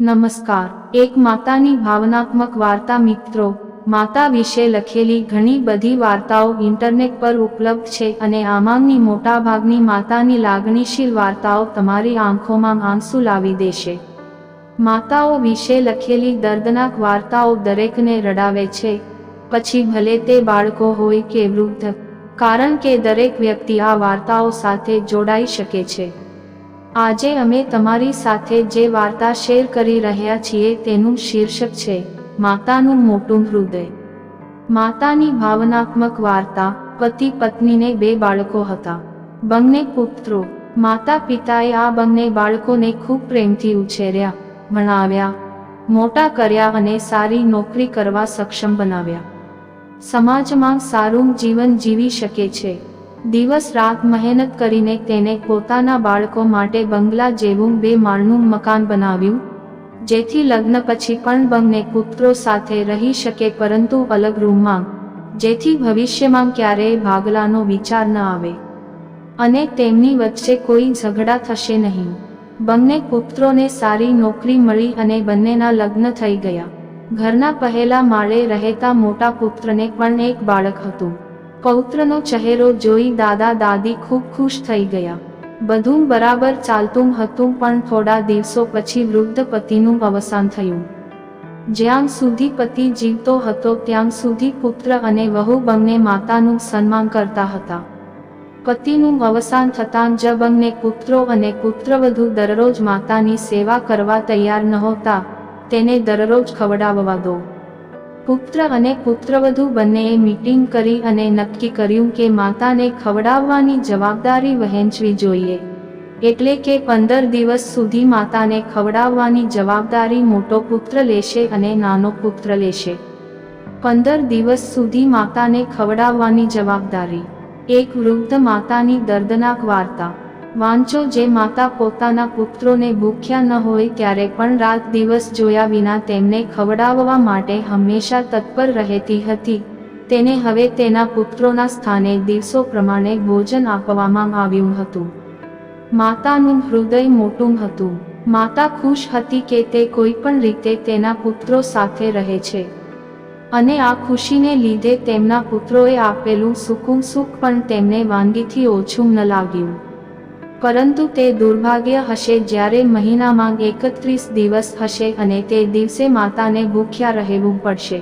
નમસ્કાર, એક માતાની ભાવનાત્મક વાર્તા મિત્રો, માતા વિશે લખેલી ઘણી બધી વાર્તાઓ ઇન્ટરનેટ પર ઉપલબ્ધ છે અને આમાંની મોટાભાગની માતાની લાગણીશીલ વાર્તાઓ તમારી આંખોમાં આંસુ લાવી દેશે. માતાઓ વિશે લખેલી દર્દનાક વાર્તાઓ દરેકને રડાવે છે. પછી ભલે તે બાળકો હોય કે વૃદ્ધ, કારણ કે દરેક વ્યક્તિ આ વાર્તાઓ સાથે જોડાઈ શકે છે. આજે અમે તમારી સાથે જે વાર્તા શેર કરી રહ્યા છીએ તેનું શીર્ષક છે, માતાનું મોટું હૃદય. માતાની ભાવનાત્મક વાર્તા, પતિ પત્નીને બે બાળકો હતા. બંને પુત્રો, માતા પિતાએ આ બંને બાળકોને ખૂબ પ્રેમથી ઉછેર્યા, ભણાવ્યા, મોટા કર્યા અને સારી નોકરી કરવા સક્ષમ બનાવ્યા. સમાજમાં સારું જીવન જીવી શકે છે. દિવસ રાત મહેનત કરીને તેને પોતાના બાળકો માટે બંગલા જેવું બે માળનું મકાન બનાવ્યું, જેથી લગ્ન પછી પણ બંને પુત્રો સાથે રહી શકે પરંતુ અલગ રૂમમાં, જેથી ભવિષ્યમાં ક્યારેય ભાગલાનો વિચાર ન આવે. અને તેમની વચ્ચે કોઈ ઝઘડા થશે નહીં. બંને પુત્રોને સારી નોકરી મળી અને બંનેના લગ્ન થઈ ગયા. ઘરના પહેલા માળે રહેતા મોટા પુત્રને પણ એક બાળક હતું. પૌત્રનો ચહેરો જોઈ દાદા દાદી ખૂબ ખુશ થઈ ગયા. બધું બરાબર ચાલતું હતું પણ થોડા દિવસો પછી વૃદ્ધ પતિનું અવસાન થયું. જ્યાં સુધી પતિ જીવતો હતો ત્યાં સુધી પુત્ર અને વહુ બંને માતાનું સન્માન કરતા હતા. પતિનું અવસાન થતાં જ બંને પુત્રો અને પુત્રવધુ દરરોજ માતાની સેવા કરવા તૈયાર નહોતા, તેને દરરોજ ખવડાવવા દો. પુત્ર અને પુત્રવધુ બંનેએ મીટિંગ કરી અને નક્કી કર્યું કે માતાને ખવડાવવાની જવાબદારી વહેંચવી જોઈએ. એટલે કે પંદર દિવસ સુધી માતાને ખવડાવવાની જવાબદારી મોટો પુત્ર લેશે અને નાનો પુત્ર લેશે. પંદર દિવસ સુધી માતાને ખવડાવવાની જવાબદારી. એક વૃદ્ધ માતાની દર્દનાક વાર્તા. વાંચો જે માતા પોતાના પુત્રોને ભૂખ્યા ન હોય ત્યારે પણ રાત દિવસ જોયા વિના તેમને ખવડાવવા માટે હંમેશા તત્પર રહેતી હતી. તેને હવે તેના પુત્રોના સ્થાને દિવસો પ્રમાણે ભોજન આપવામાં આવ્યું હતું. માતાનું હૃદય મોટું હતું. માતા ખુશ હતી કે તે કોઈ પણ રીતે તેના પુત્રો સાથે રહે છે. અને આ ખુશીને લીધે તેમના પુત્રોએ આપેલું સુકું સુખ પણ તેમને વાનગીથી ઓછું ન લાગ્યું. પરંતુ તે દુર્ભાગ્ય હશે જ્યારે મહિનામાં એકત્રીસ દિવસ હશે અને તે દિવસે માતાને ભૂખ્યા રહેવું પડશે.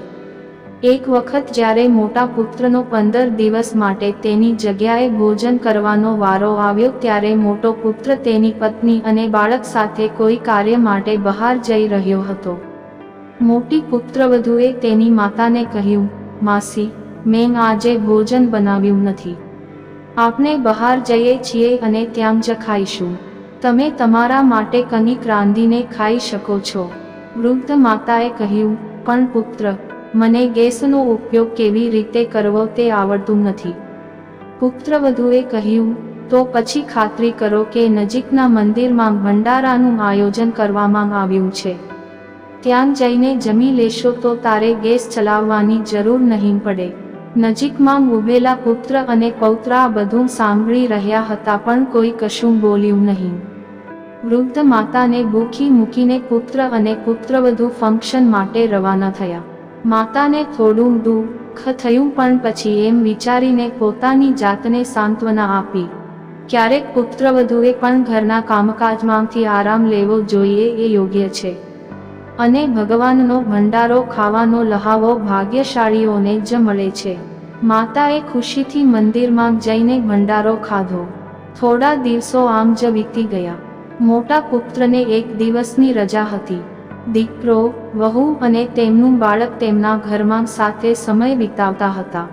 એક વખત જ્યારે મોટા પુત્રનો પંદર દિવસ માટે તેની જગ્યાએ ભોજન કરવાનો વારો આવ્યો ત્યારે મોટો પુત્ર તેની પત્ની અને બાળક સાથે કોઈ કાર્ય માટે બહાર જઈ રહ્યો હતો. મોટી પુત્રવધુએ તેની માતાને કહ્યું, માસી, મેં આજે ભોજન બનાવ્યું નથી. આપણે બહાર જઈએ છીએ અને ત્યાં જ ખાઈશું. તમે તમારા માટે કંઈક રાંધીને ખાઈ શકો છો. વૃદ્ધ માતાએ કહ્યું, પણ પુત્ર, મને ગેસનો ઉપયોગ કેવી રીતે કરવો તે આવડતું નથી. પુત્રવધુએ કહ્યું, તો પછી ખાતરી કરો કે નજીકના મંદિરમાં ભંડારાનું આયોજન કરવામાં આવ્યું છે. ત્યાં જઈને જમી લેશો તો તારે ગેસ ચલાવવાની જરૂર નહીં પડે. નજીકમાં ઊભેલા પુત્ર અને પૌત્રા બધું સાંભળી રહ્યા હતા પણ કોઈ કશું બોલ્યું નહીં. વૃદ્ધ માતાને ભૂખી મૂકીને પુત્ર અને પુત્રવધુ ફંક્શન માટે રવાના થયા. માતાને થોડું દુઃખ થયું પણ પછી એમ વિચારીને પોતાની જાતને સાંત્વના આપી. ક્યારેક પુત્રવધુએ પણ ઘરના કામકાજમાંથી આરામ લેવો જોઈએ એ યોગ્ય છે. અને ભગવાનનો ભંડારો ખાવાનો લહાવો ભાગ્યશાળીઓને જ મળે છે. માતાએ ખુશીથી મંદિરમાં જઈને ભંડારો ખાધો. થોડા દિવસો આમ જ વીતી ગયા. મોટા પુત્રને એક દિવસની રજા હતી. દીકરો, વહુ અને તેમનું બાળક તેમના ઘરમાં સાથે સમય વિતાવતા હતા.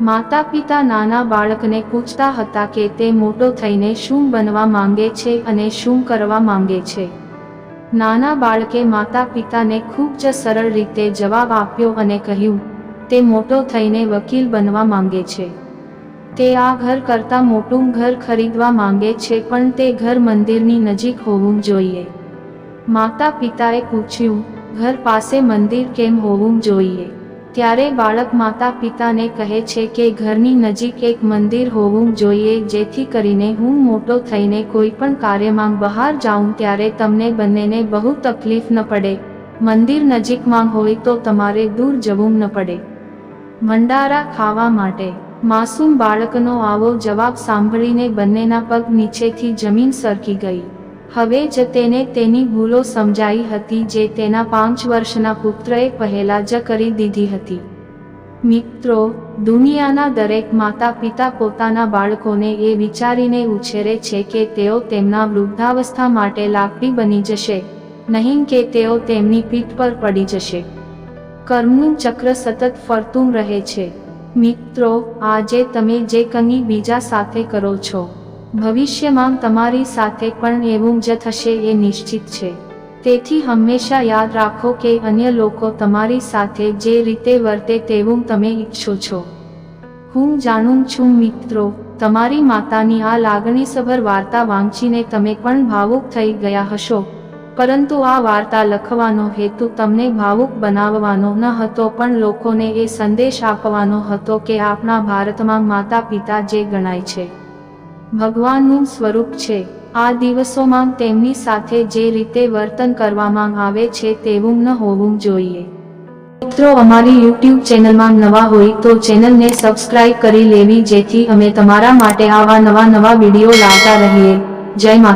માતા પિતા નાના બાળકને પૂછતા હતા કે તે મોટો થઈને શું બનવા માંગે છે અને શું કરવા માંગે છે. નાના બાળકે માતા પિતાને ખૂબ જ સરળ રીતે જવાબ આપ્યો અને કહ્યું, તે મોટો થઈને વકીલ બનવા માંગે છે. તે આ ઘર કરતાં મોટું ઘર ખરીદવા માંગે છે, પણ તે ઘર મંદિરની નજીક હોવું જોઈએ. માતા પિતાએ પૂછ્યું, ઘર પાસે મંદિર કેમ હોવું જોઈએ? ત્યારે બાળક માતા પિતાને કહે છે કે ઘરની નજીક એક મંદિર હોવું જોઈએ, જેથી કરીને હું મોટો થઈને કોઈ પણ કાર્યમાં બહાર જાઉં ત્યારે તમને બંનેને બહુ તકલીફ ન પડે. મંદિર નજીકમાં હોય તો તમારે દૂર જવું ન પડે. ભંડારા ખાવા માટે. માસૂમ બાળકનો આવો જવાબ સાંભળીને બંનેના પગ નીચેથી જમીન સરકી ગઈ. હવે જ તેને તેની ભૂલો સમજાઈ હતી જે તેના પાંચ વર્ષના પુત્રએ પહેલા જ કરી દીધી હતી. મિત્રો, દુનિયાના દરેક માતા પિતા પોતાના બાળકોને એ વિચારીને ઉછેરે છે કે તેઓ તેમના વૃદ્ધાવસ્થા માટે લાકડી બની જશે, નહીં કે તેઓ તેમની પીઠ પર પડી જશે. કર્મનું ચક્ર સતત ફરતું રહે છે. મિત્રો, આજે તમે જે કંઈ બીજા સાથે કરો છો ભવિષ્યમાં તમારી સાથે પણ એવું જ થશે એ નિશ્ચિત છે. તેથી હંમેશા યાદ રાખો કે અન્ય લોકો તમારી સાથે જે રીતે વર્તે તેવું તમે ઈચ્છો છો. હું જાણું છું મિત્રો, તમારી માતાની આ લાગણીસભર વાર્તા વાંચીને તમે પણ ભાવુક થઈ ગયા હશો. પરંતુ આ વાર્તા લખવાનો હેતુ તમને ભાવુક બનાવવાનો ન હતો પણ લોકોને એ સંદેશ આપવાનો હતો કે આપણા ભારતમાં માતા પિતા જે ગણાય છે. ભગવાનનું સ્વરૂપ છે. આ દિવસોમાં તેમની સાથે જે રીતે વર્તન કરવામાં આવે છે તેવું ન હોવું જોઈએ. મિત્રો, અમારી યુટ્યુબ ચેનલમાં નવા હોય તો ચેનલને સબસ્ક્રાઇબ કરી લેવી જેથી અમે તમારા માટે આવા નવા નવા વીડિયો લાવતા રહીએ. જય માતા